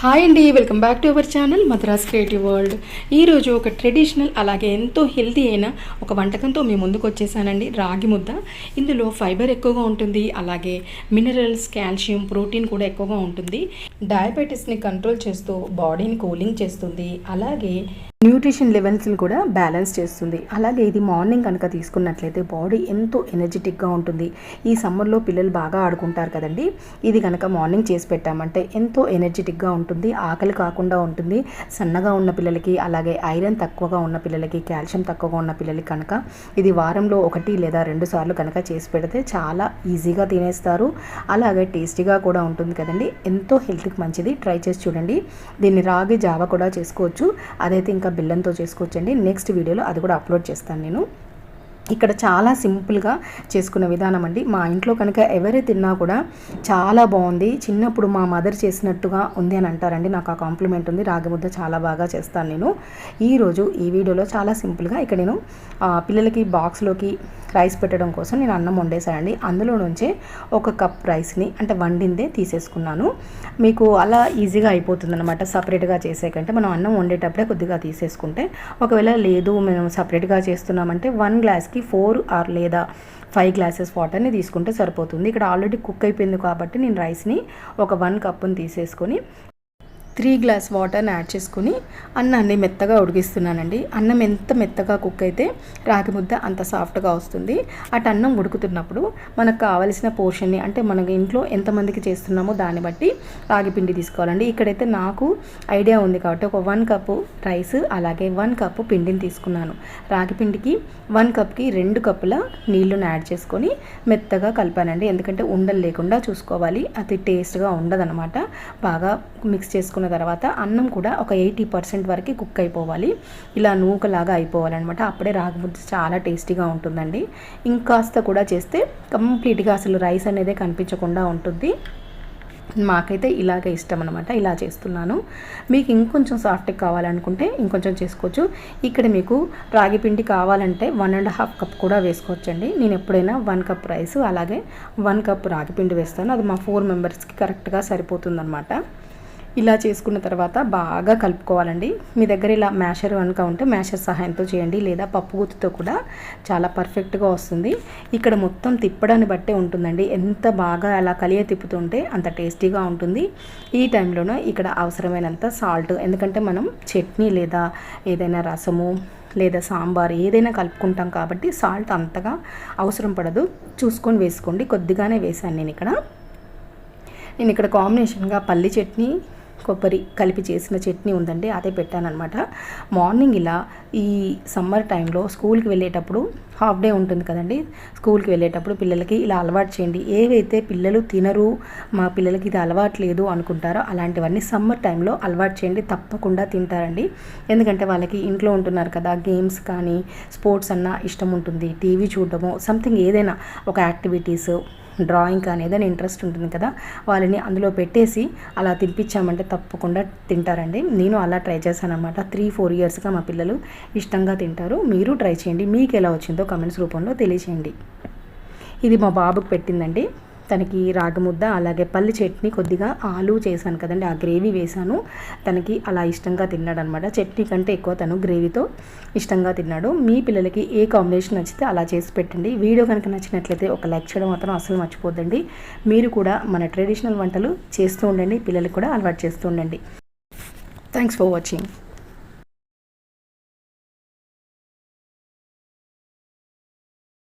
Hi అండి welcome back to our channel Madras creative world ఈరోజు ఒక ట్రెడిషనల్ అలాగే ఎంతో హెల్తీ అయిన ఒక వంటకంతో మీ ముందుకు వచ్చేసానండి రాగి ముద్ద. ఇందులో ఫైబర్ ఎక్కువగా ఉంటుంది అలాగే మినరల్స్ కాల్షియం ప్రోటీన్ కూడా ఎక్కువగా ఉంటుంది. డయాబెటీస్ని కంట్రోల్ చేస్తూ బాడీని కూలింగ్ చేస్తుంది. అలాగే న్యూట్రిషన్ లెవెల్స్ని కూడా బ్యాలెన్స్ చేస్తుంది. అలాగే ఇది మార్నింగ్ కనుక తీసుకున్నట్లయితే బాడీ ఎంతో ఎనర్జెటిక్గా ఉంటుంది. ఈ సమ్మర్లో పిల్లలు బాగా ఆడుకుంటారు కదండి. ఇది కనుక మార్నింగ్ చేసి పెట్టామంటే ఎంతో ఎనర్జెటిక్గా ఉంటుంది. ఆకలి కాకుండా ఉంటుంది. సన్నగా ఉన్న పిల్లలకి అలాగే ఐరన్ తక్కువగా ఉన్న పిల్లలకి కాల్షియం తక్కువగా ఉన్న పిల్లలకి కనుక ఇది వారంలో ఒకటి లేదా రెండు సార్లు కనుక చేసి పెడితే చాలా ఈజీగా తినేస్తారు. అలాగే టేస్టీగా కూడా ఉంటుంది కదండి. ఎంతో హెల్త్కి మంచిది. ట్రై చేసి చూడండి. దీన్ని రాగి జావ కూడా చేసుకోవచ్చు. అదైతే ఇంకా బెల్లంతో చేసుకోవచ్చండి. నెక్స్ట్ వీడియోలో అది కూడా అప్లోడ్ చేస్తాను నేను. ఇక్కడ చాలా సింపుల్గా చేసుకునే విధానం అండి. మా ఇంట్లో కనుక ఎవరే తిన్నా కూడా చాలా బాగుంది. చిన్నప్పుడు మా మదర్ చేసినట్టుగా ఉంది అని అంటారండి. నాకు ఆ కాంప్లిమెంట్ ఉంది. రాగి ముద్ద చాలా బాగా చేస్తాను నేను. ఈరోజు ఈ వీడియోలో చాలా సింపుల్గా ఇక్కడ నేను పిల్లలకి బాక్స్లోకి రైస్ పెట్టడం కోసం నేను అన్నం వండేసానండి అందులో నుంచే ఒక కప్ రైస్ని అంటే వండిందే తీసేసుకున్నాను. మీకు అలా ఈజీగా అయిపోతుంది అనమాట సపరేట్గా చేసే కంటే మనం అన్నం వండేటప్పుడే కొద్దిగా తీసేసుకుంటే ఒకవేళ లేదు మేము సపరేట్గా చేస్తున్నామంటే వన్ గ్లాస్కి ఫోర్ ఆర్ లేదా ఫైవ్ గ్లాసెస్ వాటర్ని తీసుకుంటే సరిపోతుంది. ఇక్కడ ఆల్రెడీ కుక్ అయిపోయింది కాబట్టి నేను రైస్ని ఒక వన్ కప్పుని తీసేసుకొని త్రీ గ్లాస్ వాటర్ని యాడ్ చేసుకుని అన్నాన్ని మెత్తగా ఉడికిస్తున్నానండి. అన్నం ఎంత మెత్తగా కుక్ అయితే రాగి ముద్ద అంత సాఫ్ట్గా వస్తుంది. అటు అన్నం ఉడుకుతున్నప్పుడు మనకు కావలసిన పోర్షన్ని అంటే మన ఇంట్లో ఎంతమందికి చేస్తున్నామో దాన్ని బట్టి రాగి పిండి తీసుకోవాలండి. ఇక్కడైతే నాకు ఐడియా ఉంది కాబట్టి ఒక వన్ కప్పు రైస్ అలాగే వన్ కప్పు పిండిని తీసుకున్నాను. రాగి పిండికి వన్ కప్కి రెండు కప్పుల నీళ్ళను యాడ్ చేసుకొని మెత్తగా కలిపానండి. ఎందుకంటే ఉండలు లేకుండా చూసుకోవాలి. అది టేస్ట్గా ఉండదనమాట బాగా మిక్స్ చేసుకున్న తర్వాత అన్నం కూడా ఒక ఎయిటీ పర్సెంట్ వరకు కుక్ అయిపోవాలి. ఇలా నూకలాగా అయిపోవాలన్నమాట. అప్పుడే రాగి ముద్ద చాలా టేస్టీగా ఉంటుందండి. ఇంకాస్త కూడా చేస్తే కంప్లీట్గా అసలు రైస్ అనేది కనిపించకుండా ఉంటుంది. మాకైతే ఇలాగే ఇష్టం అనమాట ఇలా చేస్తున్నాను. మీకు ఇంకొంచెం సాఫ్ట్ కావాలనుకుంటే ఇంకొంచెం చేసుకోవచ్చు. ఇక్కడ మీకు రాగి పిండి కావాలంటే వన్ అండ్ హాఫ్ కప్ కూడా వేసుకోవచ్చండి. నేను ఎప్పుడైనా వన్ కప్ రైస్ అలాగే వన్ కప్ రాగి పిండి వేస్తాను. అది మా ఫోర్ మెంబర్స్కి కరెక్ట్గా సరిపోతుందన్నమాట. ఇలా చేసుకున్న తర్వాత బాగా కలుపుకోవాలండి. మీ దగ్గర ఇలా మ్యాషర్ కనుక ఉంటే మ్యాషర్ సహాయంతో చేయండి. లేదా పప్పు గుత్తుతో కూడా చాలా పర్ఫెక్ట్గా వస్తుంది. ఇక్కడ మొత్తం తిప్పడాన్ని బట్టే ఉంటుందండి. ఎంత బాగా అలా కలియ తిప్పుతుంటే అంత టేస్టీగా ఉంటుంది. ఈ టైంలోనూ ఇక్కడ అవసరమైనంత సాల్ట్ ఎందుకంటే మనం చట్నీ లేదా ఏదైనా రసము లేదా సాంబార్ ఏదైనా కలుపుకుంటాం కాబట్టి సాల్ట్ అంతగా అవసరం పడదు. చూసుకొని వేసుకోండి. కొద్దిగానే వేసాను నేను ఇక్కడ. నేను ఇక్కడ కాంబినేషన్గా పల్లి చట్నీ కొబ్బరి కలిపి చేసిన చట్నీ ఉందండి అదే పెట్టానమాట మార్నింగ్ ఇలా ఈ సమ్మర్ టైంలో స్కూల్కి వెళ్ళేటప్పుడు హాఫ్ డే ఉంటుంది కదండి. స్కూల్కి వెళ్ళేటప్పుడు పిల్లలకి ఇలా అలవాటు చేయండి. ఏవైతే పిల్లలు తినరు మా పిల్లలకి ఇది అలవాటు లేదు అనుకుంటారో అలాంటివన్నీ సమ్మర్ టైంలో అలవాటు చేయండి. తప్పకుండా తింటారండి. ఎందుకంటే వాళ్ళకి ఇంట్లో ఉంటున్నారు కదా గేమ్స్ కానీ స్పోర్ట్స్ అన్నా ఇష్టం ఉంటుంది. టీవీ చూడడము సంథింగ్ ఏదైనా ఒక యాక్టివిటీస్ డ్రాయింగ్ కానీ ఏదైనా ఇంట్రెస్ట్ ఉంటుంది కదా వాళ్ళని అందులో పెట్టేసి అలా తినిపించామంటే తప్పకుండా తింటారండి. నేను అలా ట్రై చేశాను అనమాట త్రీ ఫోర్ ఇయర్స్గా మా పిల్లలు ఇష్టంగా తింటారు. మీరు ట్రై చేయండి. మీకు ఎలా వచ్చిందో కమెంట్స్ రూపంలో తెలియచేయండి. ఇది మా బాబుకి పెట్టిందండి. తనకి రాగముద్ద అలాగే పల్లి చట్నీ కొద్దిగా ఆలు చేశాను కదండి. ఆ గ్రేవీ వేశాను. తనకి అలా ఇష్టంగా తిన్నాడు అనమాట చట్నీ కంటే ఎక్కువ తను గ్రేవీతో ఇష్టంగా తిన్నాడు. మీ పిల్లలకి ఏ కాంబినేషన్ నచ్చితే అలా చేసి పెట్టండి. వీడియో కనుక నచ్చినట్లయితే ఒక లైక్ చేయడం మాత్రం అసలు మర్చిపోద్దండి. మీరు కూడా మన ట్రెడిషనల్ వంటలు చేస్తూ ఉండండి. పిల్లలకు కూడా అలవాటు చేస్తూ ఉండండి. Thanks for watching